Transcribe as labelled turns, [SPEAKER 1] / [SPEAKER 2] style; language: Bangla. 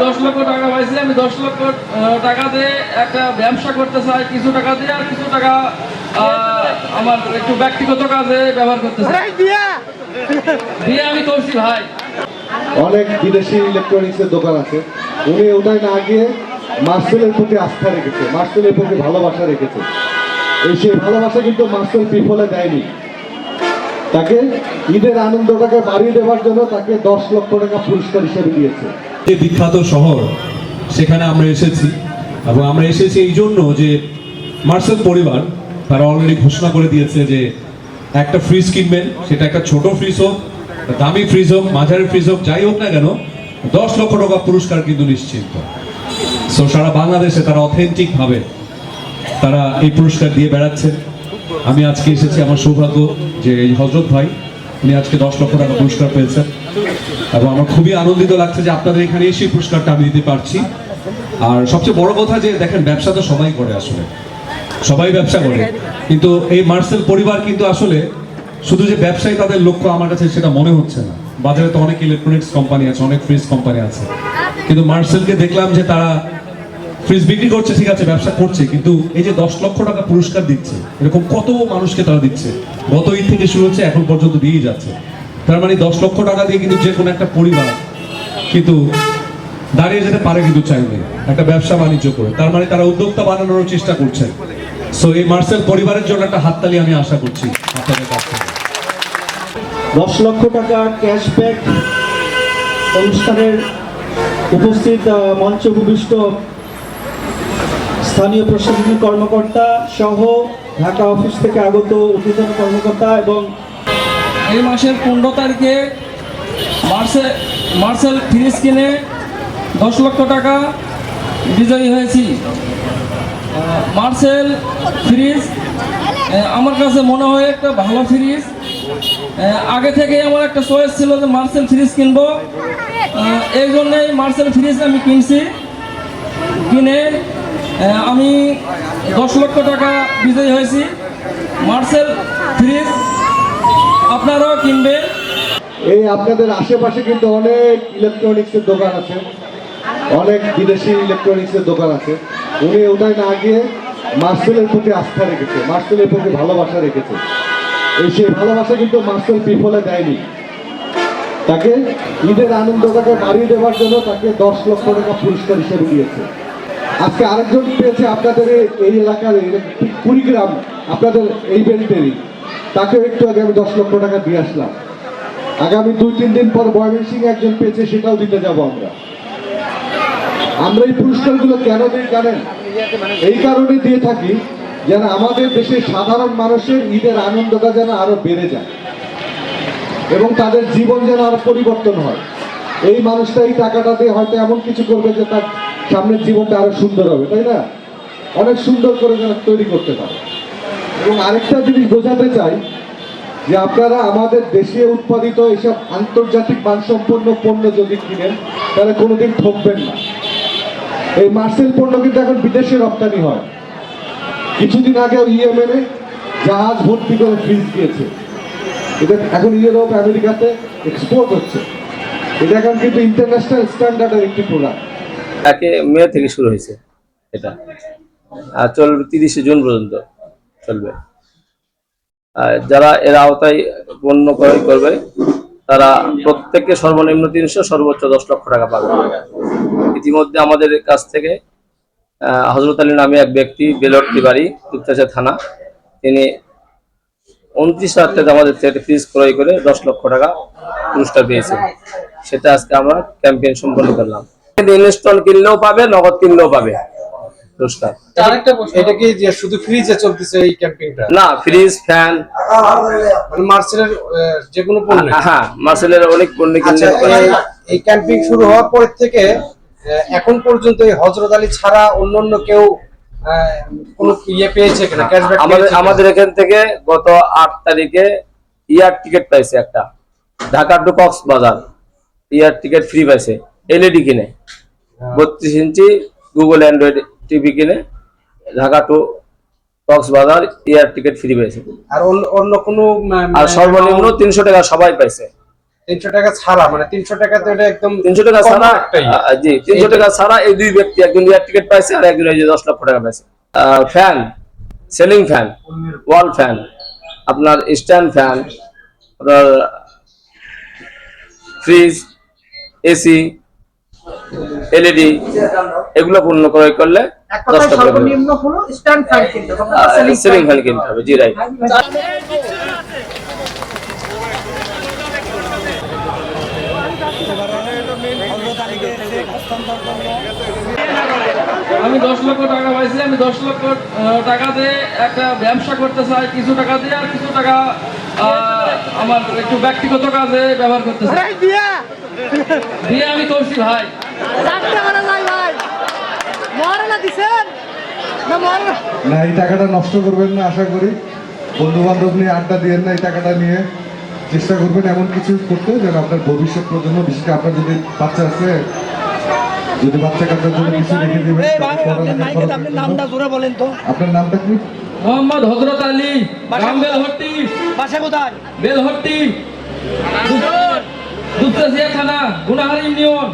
[SPEAKER 1] দশ লক্ষ টাকা পাইছি আমি দশ লক্ষ টাকা দিয়ে একটা ব্যবসা করতে চাই কিছু টাকা দিয়ে আর কিছু টাকা আহ, আমার একটু ব্যক্তিগত কাজে ব্যবহার করতে চাই। দিয়ে। আমি করছি ভাই।
[SPEAKER 2] অনেক বিদেশি ইলেকট্রনিক্সের দোকান আছে। উনি ওটাই না গিয়ে মার্সেলের প্রতি আস্থা রেখেছে মার্সেলের প্রতি ভালোবাসা রেখেছে। এই সেই ভালোবাসা কিন্তু মার্সেল বিফলে দেয়নি। তাকে ঈদের আনন্দটাকে বাড়িয়ে দেওয়ার জন্য তাকে দশ লক্ষ টাকা পুরস্কার হিসেবে দিয়েছে।
[SPEAKER 3] যে বিখ্যাত শহর, সেখানে আমরা এসেছি। এবং আমরা এসেছি এই জন্য যে মার্সেল পরিবার, তারা অলরেডি ঘোষণা করে দিয়েছে যে একটা ফ্রিজ কিনবেন, সেটা একটা ছোট ফ্রিজ হোক, দামি ফ্রিজ হোক, মাঝারি ফ্রিজ হোক, যাই হোক না কেন, দশ লক্ষ টাকা পুরস্কার কিন্তু নিশ্চিত। সো সারা বাংলাদেশে তারা অথেন্টিক ভাবে তারা এই পুরস্কার দিয়ে বেড়াচ্ছেন। আমি আজকে এসেছি আমার সৌভাগ্য যে এই হজরত ভাই, উনি আজকে দশ লক্ষ টাকা পুরস্কার পেয়েছেন। এবং আমার খুবই আনন্দিত লাগছে যে আপনাদের এখানে এসে পুরস্কারটা আমি দিতে পারছি। আর সবচেয়ে বড় কথা যে, দেখেন, ব্যবসা তো সবাই করে আসলে। সবাই ব্যবসা করে। কিন্তু এই মার্সেল পরিবার কিন্তু আসলে শুধু যে ব্যবসায়ী তাদের লক্ষ্য আমার কাছে সেটা মনে হচ্ছে না। বাজারে তো অনেক ইলেকট্রনিক্স কোম্পানি আছে, অনেক ফ্রিজ কোম্পানি আছে। কিন্তু মার্সেলকে দেখলাম যে তারা ফ্রিজ বিক্রি করছে, ঠিক আছে, ব্যবসা করছে, কিন্তু এই যে দশ লক্ষ টাকা পুরস্কার দিচ্ছে, এরকম কত মানুষকে তারা দিচ্ছে? গত ঈদ থেকে শুরু হচ্ছে, এখন পর্যন্ত দিয়েই যাচ্ছে। তার মানে দশ লক্ষ টাকা দিয়ে কিন্তু যে কোনো একটা পরিবার কিন্তু দাঁড়িয়ে যেতে পারে কিন্তু চাইলে, একটা ব্যবসা বাণিজ্য করে। তার মানে তারা উদ্যোক্তা বানানোর চেষ্টা করছে। সো এই মার্সেল পরিবারের জন্য একটা হাততালি আমি আশা করছি আপনাদের কাছ থেকে।
[SPEAKER 4] দশ লক্ষ টাকা ক্যাশব্যাক অনুষ্ঠানের উপস্থিত মঞ্চ উপবিষ্ট স্থানীয় প্রশাসনিক কর্মকর্তা সহ ঢাকা অফিস থেকে আগত ঊর্ধ্বতন কর্মকর্তা এবং
[SPEAKER 1] এই মাসের পনেরো তারিখে মার্সেল মার্সেল ফ্রিজ কিনে দশ লক্ষ টাকা বিজয়ী হয়েছি। মার্সেল ফ্রিজ আমার কাছে মনে হয় একটা ভালো ফ্রিজ আগে থেকে আমার একটা চয়েস ছিল যে মার্সেল ফ্রিজ কিনবো। এই জন্যেই মার্সেল ফ্রিজ আমি কিনছি। কিনে আমি দশ লক্ষ টাকা বিজয়ী হয়েছি। মার্সেল ফ্রিজ আপনারাও কিনবেন।
[SPEAKER 2] এই আপনাদের আশেপাশে কিন্তু অনেক ইলেকট্রনিক্সের দোকান আছে। অনেক বিদেশি ইলেকট্রনিক্সের দোকান আছে। উনি ওটাই না গিয়ে মার্সেলের প্রতি আস্থা রেখেছে, মার্সেলের প্রতি ভালোবাসা রেখেছে। এই সেই ভালোবাসা কিন্তু মার্সেল পিফলে দেয়নি। তাকে ঈদের আনন্দটাকে বাড়িয়ে দেওয়ার জন্য তাকে দশ লক্ষ টাকা পুরস্কার হিসেবে দিয়েছে। আজকে আরেকজন পেয়েছে আপনাদের এই- এলাকার কুড়িগ্রাম, আপনাদের এই বেল্টেরই তাকেও একটু আগে আমি দশ লক্ষ টাকা দিয়ে আসলাম। আগামী দুই, তিন দিন পর বয়মেন সিং একজন পেয়েছে, সেটাও দিতে যাব আমরা। আমরা এই পুরস্কারগুলো কেন দিই জানেন? এই কারণে দিয়ে থাকি যেন আমাদের দেশের সাধারণ মানুষের ঈদের আনন্দটা যেন আরও বেড়ে যায় এবং তাদের জীবন যেন আরও পরিবর্তন হয়। এই মানুষটা এই টাকাটা দিয়ে হয়তো এমন কিছু করবে যে তার সামনের জীবনটা আরও সুন্দর হবে, তাই না? অনেক সুন্দর করে যেন তৈরি করতে পারে। এবং আরেকটা জিনিস বোঝাতে চাই, যে আপনারা আমাদের দেশে উৎপাদিত এসব আন্তর্জাতিক মানসম্পন্ন পণ্য যদি কিনেন, তাহলে কোনোদিন ঠকবেন না। এই মার্সেল পণ্য কিন্তু এখন বিদেশে রপ্তানি হয়। কিছুদিন আগেও ইয়েমেনে জাহাজ ভর্তি করে ফ্রিজ দিয়েছে। এটা এখন ইউরোপ, আমেরিকাতে এক্সপোর্ট হচ্ছে। এটা এখন কিন্তু ইন্টারন্যাশনাল স্ট্যান্ডার্ডের একটি প্রোডাক্ট
[SPEAKER 5] তাকে মে থেকে শুরু হয়েছে এটা। আর চলবে তিরিশে জুন পর্যন্ত। চলবে। আর যারা এর আওতায় পণ্য ক্রয় করবে, তারা প্রত্যেককে সর্বনিম্ন তিনশো, সর্বোচ্চ দশ লক্ষ টাকা পাবে। ইতিমধ্যে আমাদের কাছ থেকে হজরত আলী নামে এক ব্যক্তি বেলট্টি বাড়ি দুপচাচা থানা, তিনি উনত্রিশ হাজার টাকা আমাদের থেকে ফিজ ক্রয় করে দশ লক্ষ টাকা পুরস্কার পেয়েছে সেটা আজকে আমরা ক্যাম্পেইন সম্পন্ন করলাম। ইনস্টল কিনলেও পাবে, নগদ কিনলেও পাবে। পুরস্কার।
[SPEAKER 6] এটা কি যে শুধু ফ্রিজে চলতেছে এই ক্যাম্পিংটা
[SPEAKER 5] না ফ্রিজ ফ্যান
[SPEAKER 6] মানে মার্সেলের যে কোনো পণ্য।
[SPEAKER 5] হ্যাঁ মার্সেলের অনেক পণ্য
[SPEAKER 6] আচ্ছা
[SPEAKER 5] কিনলে
[SPEAKER 6] এই- ক্যাম্পিং শুরু হওয়ার পর থেকে আহ, এখন পর্যন্ত এই হজরত আলী ছাড়া অন্য অন্য কেউ আহ, কোনো ইয়ে পেয়েছে কিনা ক্যাশব্যাক
[SPEAKER 5] আমাদের আমাদের এখান থেকে গত আট তারিখে ইয়ার টিকিট পাইছে একটা। Dhaka to Cox's Bazar. Air ticket free পাইছে এলইডি কিনে। বত্রিশ ইঞ্চি গুগল অ্যান্ড্রয়েড টিভি কিনে Dhaka to Cox's Bazar air ticket free পাইছে
[SPEAKER 6] আর অন্য কোনো
[SPEAKER 5] আর সর্বনিম্ন তিনশো টাকা সবাই পাইছে।
[SPEAKER 6] তিনশো টাকা ছাড়া মানে তিনশো টাকা তো এটা একদম
[SPEAKER 5] তিনশো টাকা ছাড়া
[SPEAKER 6] একটাই।
[SPEAKER 5] জি তিনশো টাকা ছাড়া এই দুই ব্যক্তি একজন এয়ার টিকিট পাইছে আর একজন এই যে দশ লক্ষ টাকা পাইছে। Fan ceiling fan wall fan আপনার স্ট্যান্ড ফ্যান আপনার ফ্রিজ এসি এলইডি এগুলো পূর্ণ ক্রয় করলে
[SPEAKER 7] এক কথায় সর্বনিম্ন হলো স্ট্যান্ড ফ্যান কিনতে হবে
[SPEAKER 5] সিলিং ফ্যান কিনতে হবে জি রাইট
[SPEAKER 1] আমি দশ লক্ষ টাকা পাইছি আমি দশ লক্ষ টাকা দিয়ে একটা ব্যবসা করতে চাই কিছু টাকা দিয়ে আর কিছু টাকা আহ, আমার একটু ব্যক্তিগত কাজে ব্যবহার করতে চাই। দিয়ে। আমি করছি ভাই।
[SPEAKER 8] ভাই। না
[SPEAKER 2] এই টাকাটা নষ্ট করবেন না আশা করি। বন্ধু বান্ধব নিয়ে আড্ডা দিয়েন না এই টাকাটা নিয়ে। চেষ্টা করবেন এমন কিছু করতে যেন আপনার ভবিষ্যৎ প্রজন্ম বিশেষ করে আপনার যদি বাচ্চা আছে যদি বাচ্চা কাচ্চার জন্য কিছু রেখে দেবেন আপনার নামটা কি?
[SPEAKER 1] মোহাম্মদ হজরত আলী গ্রাম বেলহট্টি।
[SPEAKER 8] বাসা কোথায়?
[SPEAKER 1] বেলহট্টি। দুধ থানা গুনাহার ইউনিয়ন।